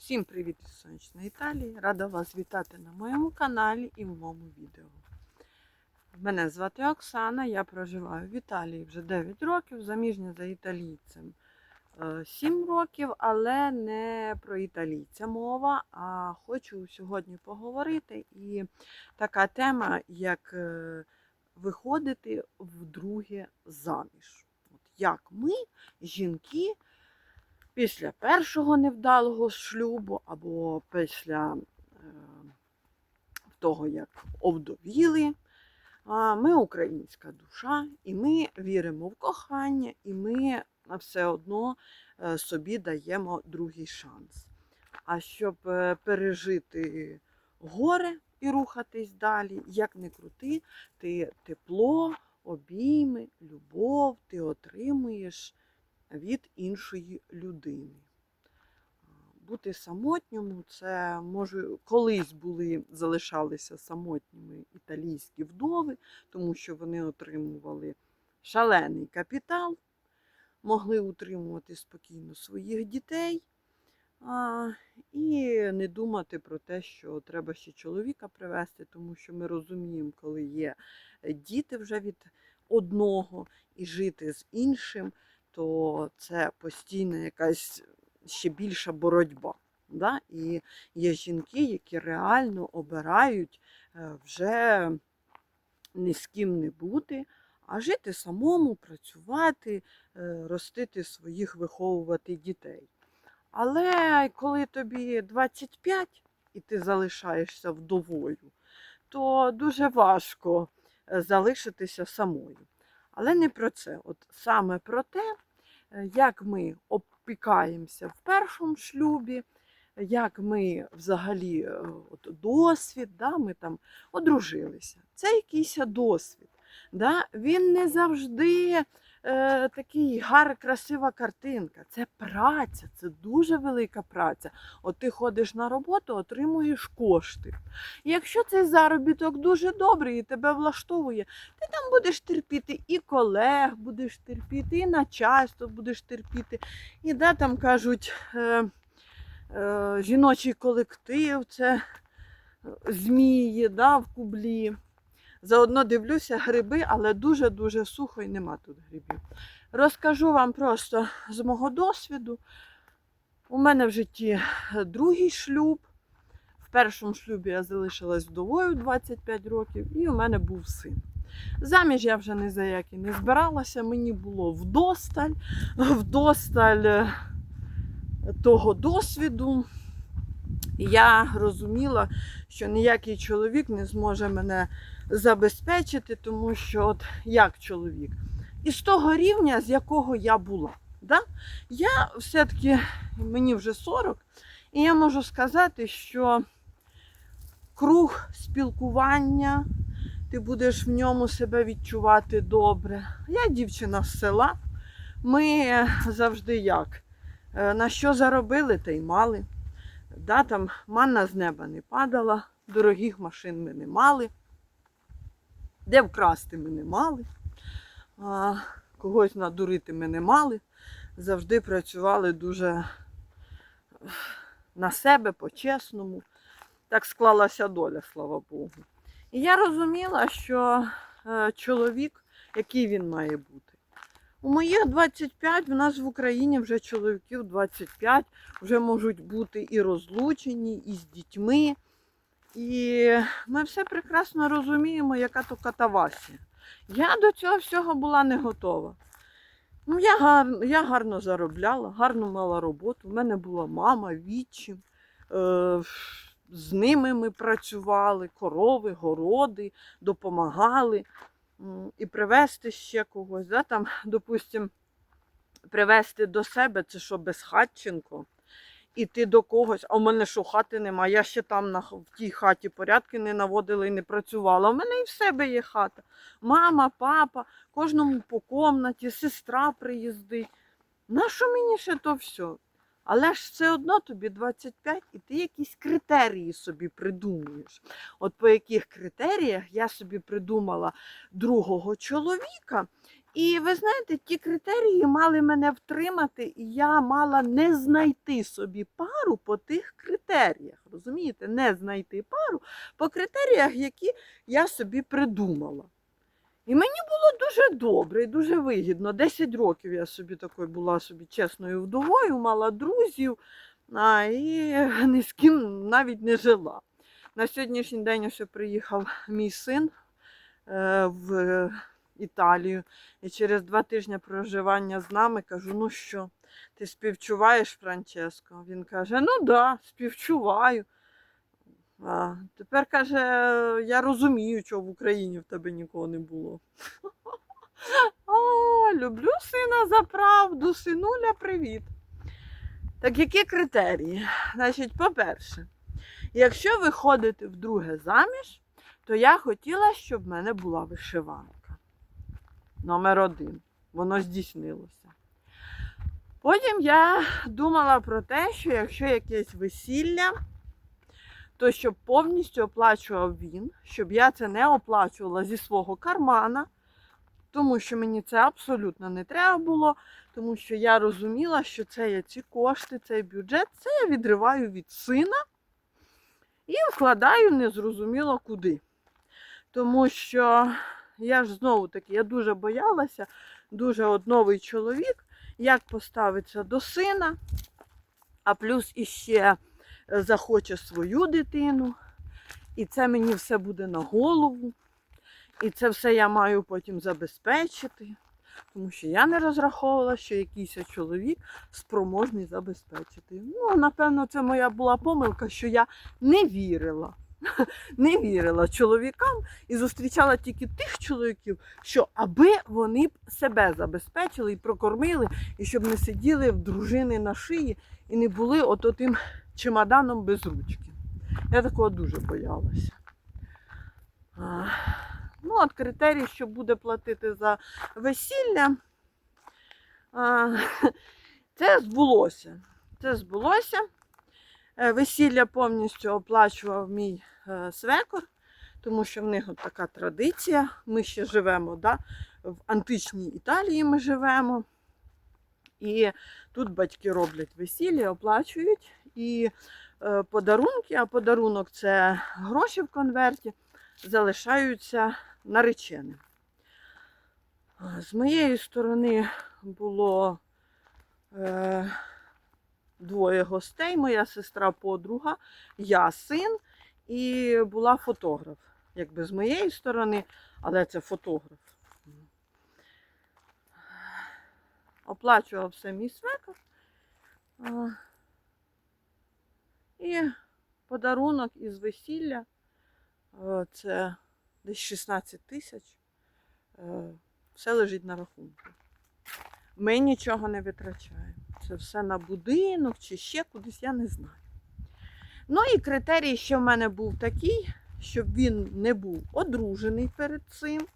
Всім привіт із сонячної Італії! Рада вас вітати на моєму каналі і в моєму відео. Мене звати Оксана, я проживаю в Італії вже 9 років, заміжня за італійцем 7 років, але не про італійця мова, а хочу сьогодні поговорити. І така тема, як е, виходити вдруге заміж. От як ми, жінки, після першого невдалого шлюбу або після е, того, як овдовіли. Ми українська душа, і ми віримо в кохання, і ми все одно е, собі даємо другий шанс. А щоб е, пережити горе і рухатись далі, як не крути, ти тепло, обійми, любов ти отримуєш від іншої людини. Бути самотньому це може колись були, залишалися самотніми італійські вдови, тому що вони отримували шалений капітал, могли утримувати спокійно своїх дітей а, і не думати про те, що треба ще чоловіка привезти, тому що ми розуміємо, коли є діти вже від одного і жити з іншим то це постійна якась ще більша боротьба. Да? І є жінки, які реально обирають е, вже ні з ким не бути, а жити самому, працювати, е, ростити своїх, виховувати дітей. Але коли тобі 25 і ти залишаєшся вдовою, то дуже важко е, залишитися самою. Але не про це. От саме про те, е, як ми опікаємося в першому шлюбі, як ми взагалі е, от, досвід, да, ми там одружилися. Це якийсь досвід. Да? Він не завжди е, такий гар, красива картинка. Це праця, це дуже велика праця. От ти ходиш на роботу, отримуєш кошти. І якщо цей заробіток дуже добрий і тебе влаштовує, ти там будеш терпіти і колег будеш терпіти, і начальство будеш терпіти. І да, там кажуть, е, е, жіночий колектив, це змії да, в кублі. Заодно дивлюся гриби, але дуже-дуже сухо і нема тут грибів. Розкажу вам просто з мого досвіду. У мене в житті другий шлюб. В першому шлюбі я залишилась вдовою 25 років, і у мене був син. Заміж я вже ні за який не збиралася, мені було вдосталь, вдосталь е, того досвіду. І я розуміла, що ніякий чоловік не зможе мене забезпечити, тому що от як чоловік. І з того рівня, з якого я була. Да? Я все-таки, мені вже 40, і я можу сказати, що круг спілкування, ти будеш в ньому себе відчувати добре. Я дівчина з села. Ми завжди як? Е, На що заробили, те й мали. Да, там манна з неба не падала, дорогих машин ми не мали, де вкрасти ми не мали, а, когось надурити ми не мали. Завжди працювали дуже на себе по-чесному. Так склалася доля, слава Богу. І я розуміла, що е, чоловік, який він має бути. У моїх 25, в нас в Україні вже чоловіків 25, вже можуть бути і розлучені, і з дітьми. І ми все прекрасно розуміємо, яка то катавасія. Я до цього всього була не готова. Ну, я, гарно, я гарно заробляла, гарно мала роботу. У мене була мама, відчим. Е, з ними ми працювали, корови, городи, допомагали і привезти ще когось. Да? Там, допустим, привезти до себе, це що безхатченко, іти до когось, а в мене що хати немає. Я ще там на, в тій хаті порядки не наводила і не працювала. У мене і в себе є хата. Мама, папа, кожному по комнаті, сестра приїздить. Нащо мені ще то все? Але ж все одно тобі 25 і ти якісь критерії собі придумуєш. От по яких критеріях я собі придумала другого чоловіка, І ви знаєте, ті критерії мали мене втримати, і я мала не знайти собі пару по тих критеріях. Розумієте, не знайти пару по критеріях, які я собі придумала. І мені було дуже добре і дуже вигідно. 10 років я собі такою була собі чесною вдовою, мала друзів а, і ні з ким навіть не жила. На сьогоднішній день ще приїхав мій син е, в Італію. І через два тижні проживання з нами кажу: ну що, ти співчуваєш, Франческо? Він каже: ну да, співчуваю. А, тепер каже, я розумію, чого в Україні в тебе нікого не було. О, люблю сина за правду, синуля, привіт. Так які критерії? Значить, по-перше, якщо ви ходите вдруге заміж, то я хотіла, щоб в мене була вишиванка. Номер один. Воно здійснилося. Потім я думала про те, що якщо якесь весілля, то щоб повністю оплачував він, щоб я це не оплачувала зі свого кармана, тому що мені це абсолютно не треба було, тому що я розуміла, що це є ці кошти, цей бюджет, це я відриваю від сина і вкладаю незрозуміло куди. Тому що я ж знову таки, я дуже боялася, дуже от новий чоловік, як поставиться до сина, а плюс іще захоче свою дитину, і це мені все буде на голову. І це все я маю потім забезпечити, тому що я не розраховувала, що якийсь чоловік спроможний забезпечити. Ну, напевно, це моя була помилка, що я не вірила. Не вірила чоловікам і зустрічала тільки тих чоловіків, що аби вони б себе забезпечили і прокормили, і щоб не сиділи в дружини на шиї і не були от тим чемоданом без ручки. Я такого дуже боялася. Ну, от критерій, що буде платити за весілля. Це збулося. Це збулося. Е, Весілля повністю оплачував мій е, свекор, тому що в них от така традиція. Ми ще живемо да? в античній Італії ми живемо. І тут батьки роблять весілля, оплачують і е, подарунки, а подарунок це гроші в конверті, залишаються нареченим. З моєї сторони було е, двоє гостей, моя сестра подруга, я син і була фотограф. Якби з моєї сторони, але це фотограф. Оплачував все мій свекор. І подарунок із весілля. е, Це десь 16 тисяч. Е, Все лежить на рахунку. Ми нічого не витрачаємо. Це все на будинок чи ще кудись, я не знаю. Ну і критерій, що в мене був такий, щоб він не був одружений перед цим.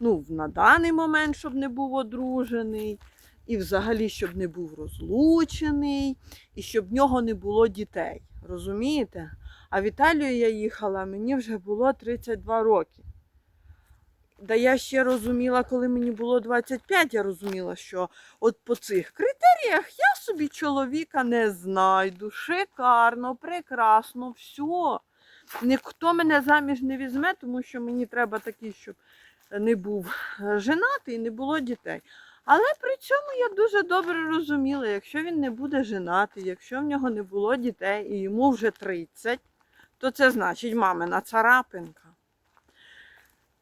Ну, на даний момент, щоб не був одружений, і взагалі, щоб не був розлучений, і щоб в нього не було дітей. Розумієте? А в Італію я їхала, мені вже було 32 роки. Да я ще розуміла, коли мені було 25, я розуміла, що от по цих критеріях я собі чоловіка не знайду. Шикарно, прекрасно, все. Ніхто мене заміж не візьме, тому що мені треба такий, щоб не був е, женатий і не було дітей. Але при цьому я дуже добре розуміла, якщо він не буде женатий, якщо в нього не було дітей і йому вже 30, то це значить мамина царапинка.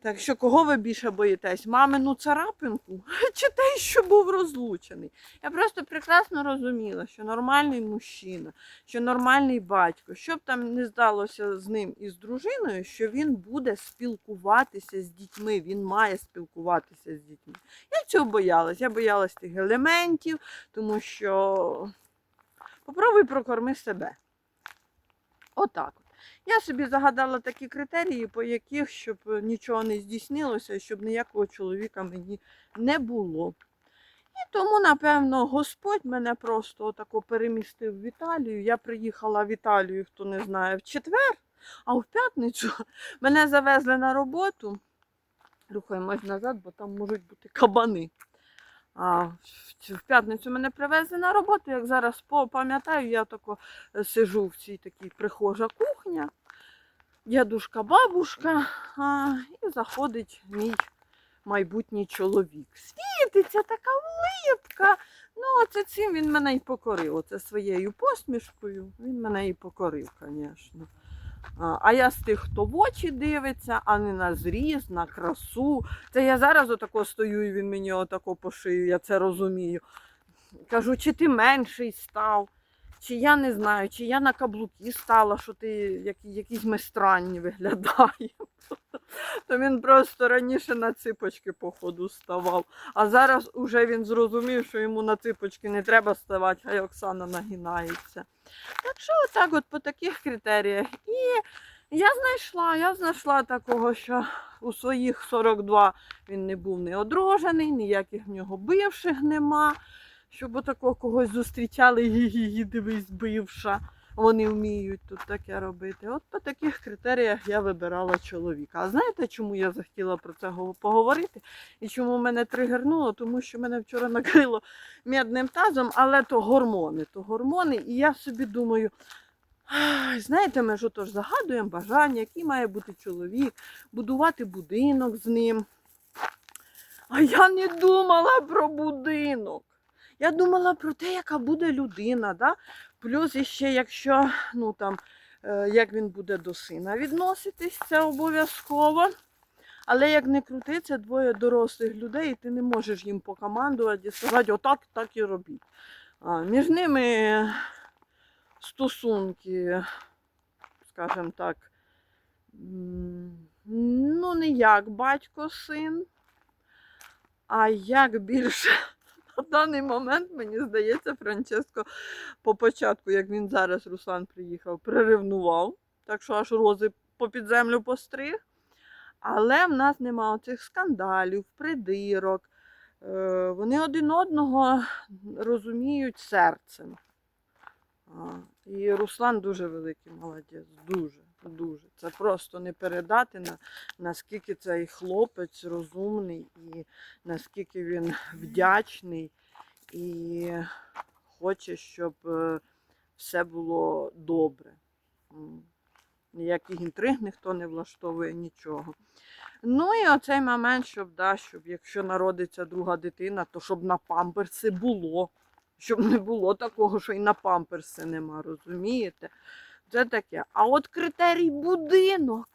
Так що кого ви більше боїтесь? Мамину царапинку чи той, що був розлучений? Я просто прекрасно розуміла, що нормальний мужчина, що нормальний батько, що б там не здалося з ним і з дружиною, що він буде спілкуватися з дітьми, він має спілкуватися з дітьми. Я цього боялась. Я боялась тих елементів, тому що попробуй прокорми себе. Отак. Я собі загадала такі критерії, по яких щоб нічого не здійснилося, щоб ніякого чоловіка мені не було. І тому, напевно, Господь мене просто отако перемістив в Італію. Я приїхала в Італію, хто не знає, в четвер, а в п'ятницю мене завезли на роботу. Рухаємось назад, бо там можуть бути кабани. А, в- п'ятницю мене привезли на роботу. Як зараз пам'ятаю, я тако е, сижу в цій такій прихожа кухня, дідушка, бабушка, а, і заходить мій майбутній чоловік. Світиться така улипка. Ну, оце цим він мене і покорив. Оце своєю посмішкою. Він мене і покорив, звісно. А, я з тих, хто в очі дивиться, а не на зріз, на красу. Це я зараз отако стою, і він мені отако по шию, я це розумію. Кажу, чи ти менший став, чи я не знаю, чи я на каблуки стала, що ти які, якісь ми странні виглядаємо. То він просто раніше на ципочки, походу, ставав. А зараз уже він зрозумів, що йому на ципочки не треба ставати, хай Оксана нагинається. Так що отак от по таких критеріях. І я знайшла, я знайшла такого, що у своїх 42 він не був не одружений, ніяких в нього бивших нема. Щоб отакого когось зустрічали, гі-гі-гі, дивись, бивша. Вони вміють тут таке робити. От по таких критеріях я вибирала чоловіка. А знаєте, чому я захотіла про це поговорити? І чому мене тригернуло? Тому що мене вчора накрило медним тазом, але то гормони, то гормони. І я собі думаю, знаєте, ми ж отож загадуємо бажання, який має бути чоловік, будувати будинок з ним. А я не думала про будинок. Я думала про те, яка буде людина. Да? Плюс іще, якщо ну, там, е, як він буде до сина відноситись, це обов'язково. Але як не крути, це двоє дорослих людей, і ти не можеш їм покомандувати і сказати, отак, так і робіть. А, між ними стосунки, скажімо так, ну, не як батько-син, а як більше. На даний момент, мені здається, Франческо по початку, як він зараз, Руслан приїхав, приревнував, так що аж рози попід землю постриг. Але в нас нема оцих скандалів, придирок. Е, Вони один одного розуміють серцем. І Руслан дуже великий молодець, дуже, дуже. Це просто не передати, на, наскільки цей хлопець розумний і наскільки він вдячний і хоче, щоб е, все було добре. Ніяких інтриг ніхто не влаштовує нічого. Ну і оцей момент, щоб, да, щоб якщо народиться друга дитина, то щоб на памперси було. Щоб не було такого, що і на памперси нема, розумієте? Це таке. А от критерій будинок,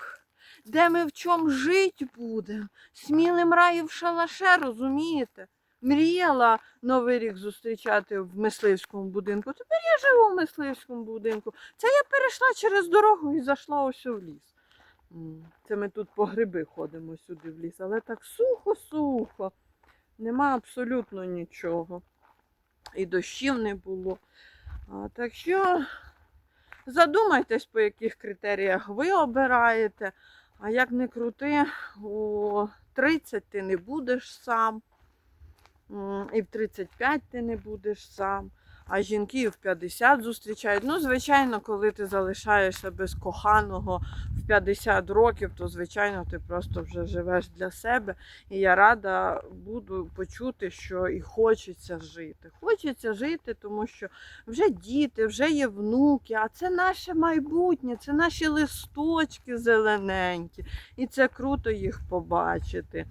де ми в чому жити будемо, смілим раї в шалаше, розумієте? Мріяла Новий рік зустрічати в мисливському будинку. Тепер я живу в мисливському будинку. Це я перейшла через дорогу і зайшла ось в ліс. Це ми тут по гриби ходимо сюди в ліс, але так сухо-сухо. Нема абсолютно нічого. І дощів не було. А, так що задумайтесь, по яких критеріях ви обираєте. А як не крути, у 30 ти не будеш сам. І в 35 ти не будеш сам, а жінки в 50 зустрічають. Ну, звичайно, коли ти залишаєшся без коханого в 50 років, то звичайно ти просто вже живеш для себе. І я рада буду почути, що і хочеться жити. Хочеться жити, тому що вже діти, вже є внуки, а це наше майбутнє, це наші листочки зелененькі. І це круто їх побачити.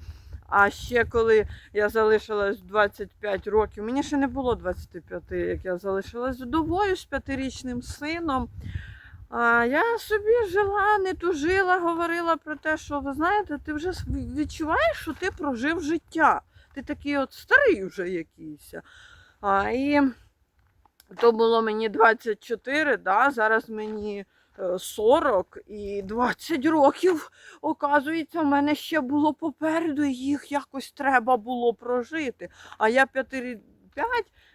А ще коли я залишилась 25 років, мені ще не було 25, як я залишилась вдовою з п'ятирічним сином. А я собі жила, не тужила, говорила про те, що ви знаєте, ти вже відчуваєш, що ти прожив життя. Ти такий от старий вже якийсь. А, і то було мені 24, да, зараз мені 40 і 20 років, оказується, в мене ще було попереду, і їх якось треба було прожити. А я 5, 5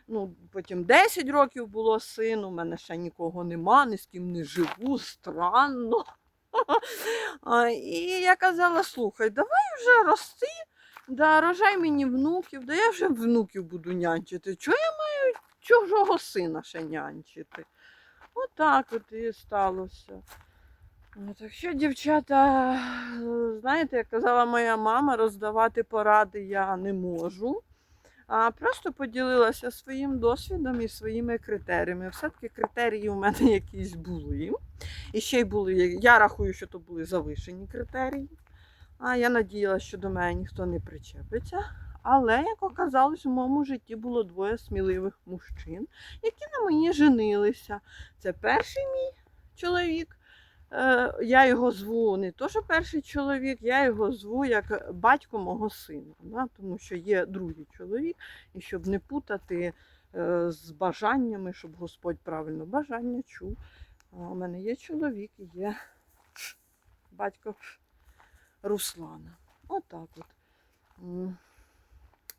ну, потім 10 років було сину, у мене ще нікого нема, ні з ким не живу, странно. І я казала, слухай, давай вже рости, да, рожай мені внуків, да я вже внуків буду нянчити. Чого я маю чужого сина ще нянчити? Отак от і сталося. Так що, дівчата, знаєте, як казала моя мама, роздавати поради я не можу. А просто поділилася своїм досвідом і своїми критеріями. Все-таки критерії у мене якісь були. І ще й були, я рахую, що то були завишені критерії. А я надіялася, що до мене ніхто не причепиться. Але, як оказалось, у моєму житті було двоє сміливих мужчин, які на мені женилися. Це перший мій чоловік. Е, Я його зву не то, що перший чоловік, я його зву як батько мого сина. Да? Тому що є другий чоловік, і щоб не путати е, з бажаннями, щоб Господь правильно бажання чув. У мене є чоловік і є батько Руслана. Отак от. М.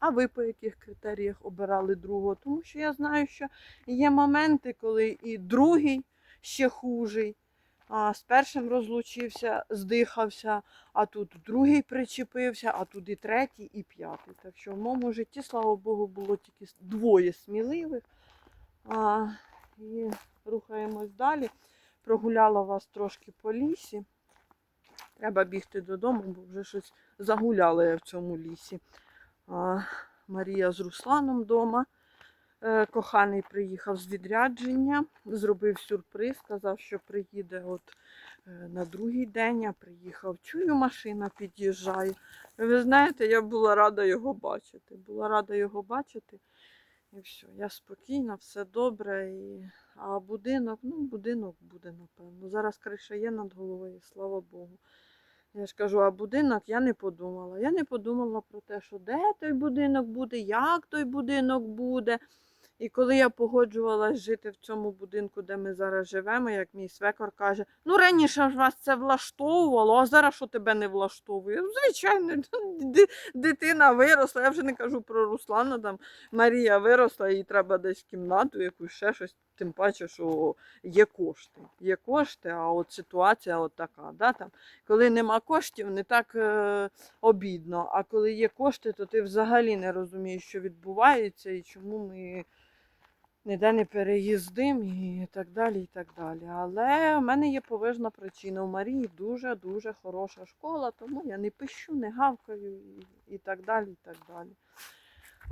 А ви по яких критеріях обирали другого? Тому що я знаю, що є моменти, коли і другий ще хужий. А з першим розлучився, здихався, а тут другий причепився, а тут і третій, і п'ятий. Так що в моєму житті, слава Богу, було тільки двоє сміливих. А, і рухаємось далі. Прогуляла вас трошки по лісі. Треба бігти додому, бо вже щось загуляла я в цьому лісі. Марія з Русланом вдома. Е, Коханий приїхав з відрядження, зробив сюрприз, сказав, що приїде от е, на другий день, а приїхав. Чую, машина під'їжджає. Ви знаєте, я була рада його бачити. Була рада його бачити. І все, я спокійна, все добре. І... А будинок, ну, будинок буде, напевно. Зараз криша є над головою, слава Богу. Я ж кажу, а будинок я не подумала. Я не подумала про те, що де той будинок буде, як той будинок буде. І коли я погоджувалась жити в цьому будинку, де ми зараз живемо, як мій свекор каже, ну раніше ж вас це влаштовувало, а зараз що тебе не влаштовує? Звичайно, дитина виросла. Я вже не кажу про Руслана, там Марія виросла, їй треба десь кімнату, якусь ще щось, тим паче, що є кошти. Є кошти, а от ситуація от така. Да, там, коли нема коштів, не так е, обідно. А коли є кошти, то ти взагалі не розумієш, що відбувається і чому ми ніде не переїздимо і так далі. і так далі. Але в мене є поважна причина. У Марії дуже-дуже хороша школа, тому я не пищу, не гавкаю і, і так далі. і так далі.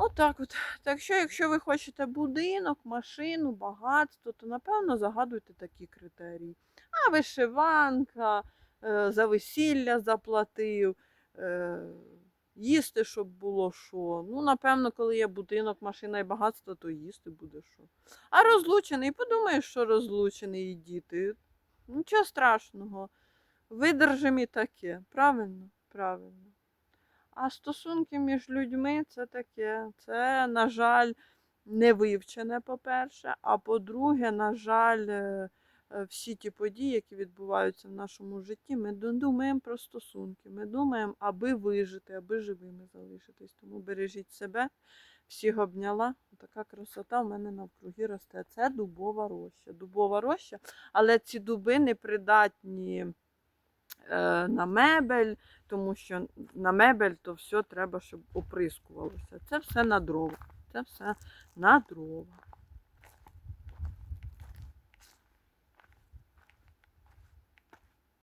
Отак от. Так що, якщо ви хочете будинок, машину, багатство, то напевно загадуйте такі критерії. А вишиванка, е, за весілля заплатив, е, їсти, щоб було що. Ну, напевно, коли є будинок, машина і багатство, то їсти буде що. А розлучений, подумаєш, що розлучений і діти. Нічого страшного. Видержимо і таке. Правильно? Правильно. А стосунки між людьми це таке. Це, на жаль, не вивчене, по-перше, а по-друге, на жаль, е, е, всі ті події, які відбуваються в нашому житті, ми думаємо про стосунки. Ми думаємо, аби вижити, аби живими залишитись. Тому бережіть себе, всіх обняла. Така красота в мене навкруги росте. Це дубова роща. Дубова роща, але ці дуби не придатні е, на мебель, тому що на мебель то все треба, щоб оприскувалося. Це все на дрова. Це все на дрова.